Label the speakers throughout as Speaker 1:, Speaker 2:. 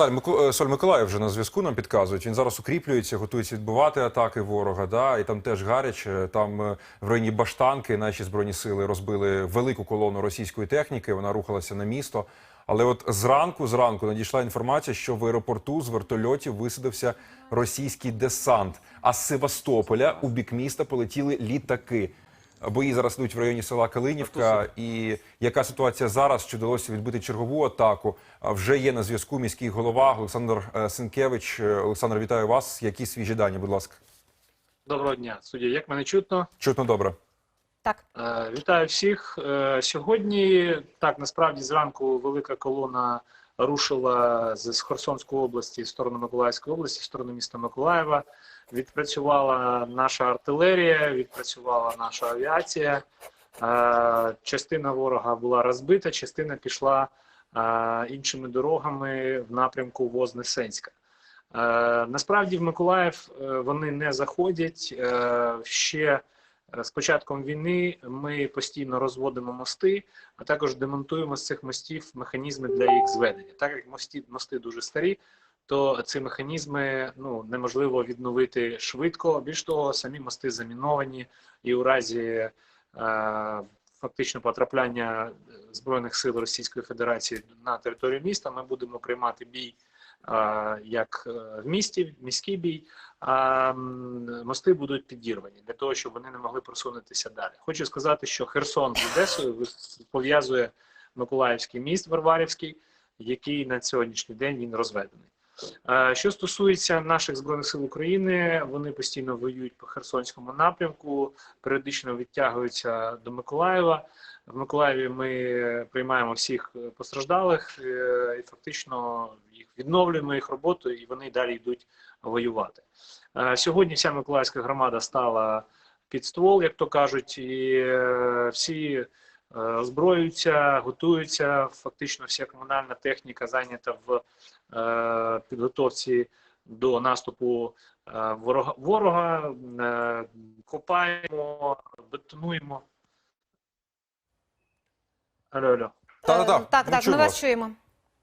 Speaker 1: Е, Соль Миколаїв вже на зв'язку нам підказують. Він зараз укріплюється, готується відбивати атаки ворога. Да, і там теж гаряче. Там е, в районі Баштанки наші збройні сили розбили велику колону російської техніки. Вона рухалася на місто. Але от зранку, зранку надійшла інформація, що в аеропорту з вертольотів висадився російський десант. А з Севастополя у бік міста полетіли літаки. Бої зараз йдуть в районі села Калинівка. І яка ситуація зараз? Чи вдалося відбити чергову атаку? Вже є на зв'язку міський голова Олександр е, Сенкевич. Е, Олександр, вітаю вас. Які свіжі дані, будь ласка?
Speaker 2: Доброго дня, судді. Як мене чутно?
Speaker 1: Чутно добре.
Speaker 3: Так,
Speaker 2: Е, Вітаю всіх. Е, Сьогодні так насправді зранку велика колона рушила з Херсонської області в сторону Миколаївської області, в сторону міста Миколаєва. Відпрацювала наша артилерія, відпрацювала наша авіація. Е, Частина ворога була розбита, частина пішла іншими дорогами в напрямку Вознесенська. Насправді в Миколаїв вони не заходять. Ще З початком війни ми постійно розводимо мости, а також демонтуємо з цих мостів механізми для їх зведення. Так як мості, мости дуже старі, то ці механізми ну, неможливо відновити швидко. Більш того, самі мости заміновані, і у разі е, фактично потрапляння Збройних сил Російської Федерації на територію міста ми будемо приймати бій е, як е, в місті, міський бій, а мости будуть підірвані для того, щоб вони не могли просунутися далі. Хочу сказати, що Херсон з Одесою пов'язує Миколаївський міст Варварівський, який на сьогоднішній день він розведений. Е, Що стосується наших збройних сил України, вони постійно воюють по Херсонському напрямку, періодично відтягуються до Миколаєва. В Миколаєві ми приймаємо всіх постраждалих е, і фактично їх відновлюємо їх роботу, і вони далі йдуть воювати. Е, Сьогодні вся Миколаївська громада стала під ствол, як то кажуть, і всі озброюються, готуються. Фактично, вся комунальна техніка зайнята в е, підготовці до наступу е, ворога. ворога. Е, Копаємо, бетонуємо. Алло, алло.
Speaker 3: Е, так, так, ми вас чуємо.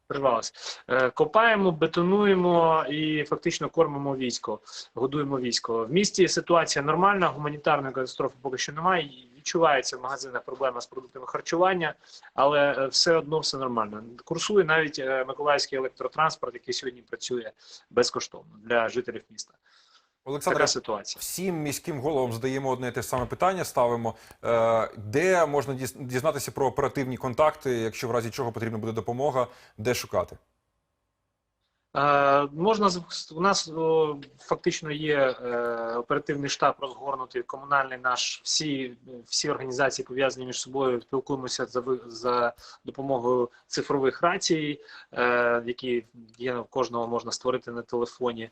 Speaker 2: Прервалось. Е, Копаємо, бетонуємо і фактично кормимо військо, годуємо військо. В місті ситуація нормальна, гуманітарної катастрофи поки що немає. Відчувається в магазинах проблема з продуктами харчування, але е, все одно все нормально. Курсує навіть е, миколаївський електротранспорт, який сьогодні працює безкоштовно для жителів міста.
Speaker 1: Олександр,
Speaker 2: ситуація.
Speaker 1: всім міським головам задаємо одне і те ж саме питання. Ставимо Е, де можна діз- дізнатися про оперативні контакти, якщо в разі чого потрібна буде допомога, де шукати?
Speaker 2: Е, можна у нас фактично є е, оперативний штаб розгорнутий, комунальний наш. Всі всі організації пов'язані між собою. Спілкуємося за за допомогою цифрових рацій, е, які є у кожного можна створити на телефоні.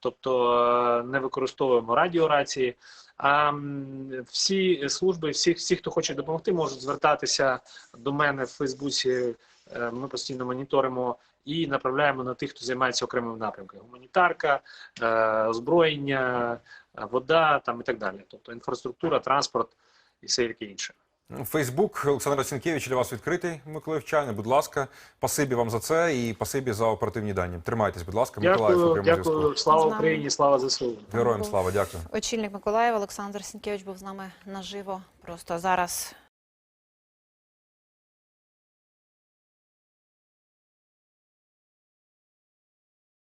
Speaker 2: Тобто не використовуємо радіорації. А всі служби, всі, всі, хто хоче допомогти, можуть звертатися до мене в Фейсбуці. Ми постійно моніторимо і направляємо на тих, хто займається окремим напрямком: гуманітарка, е, озброєння, е, вода там і так далі. Тобто інфраструктура, транспорт і все таке інше.
Speaker 1: Фейсбук Олександра Сінкевич для вас відкритий, Миколаївчани. Будь ласка, пасибі вам за це і пасибі за оперативні дані. Тримайтесь, будь ласка, Миколаїв
Speaker 2: дякую. Слава Україні, слава ЗСУ.
Speaker 1: Героям слава, дякую.
Speaker 3: Очільник Миколаєва Олександр Сінкевич був з нами наживо. Просто зараз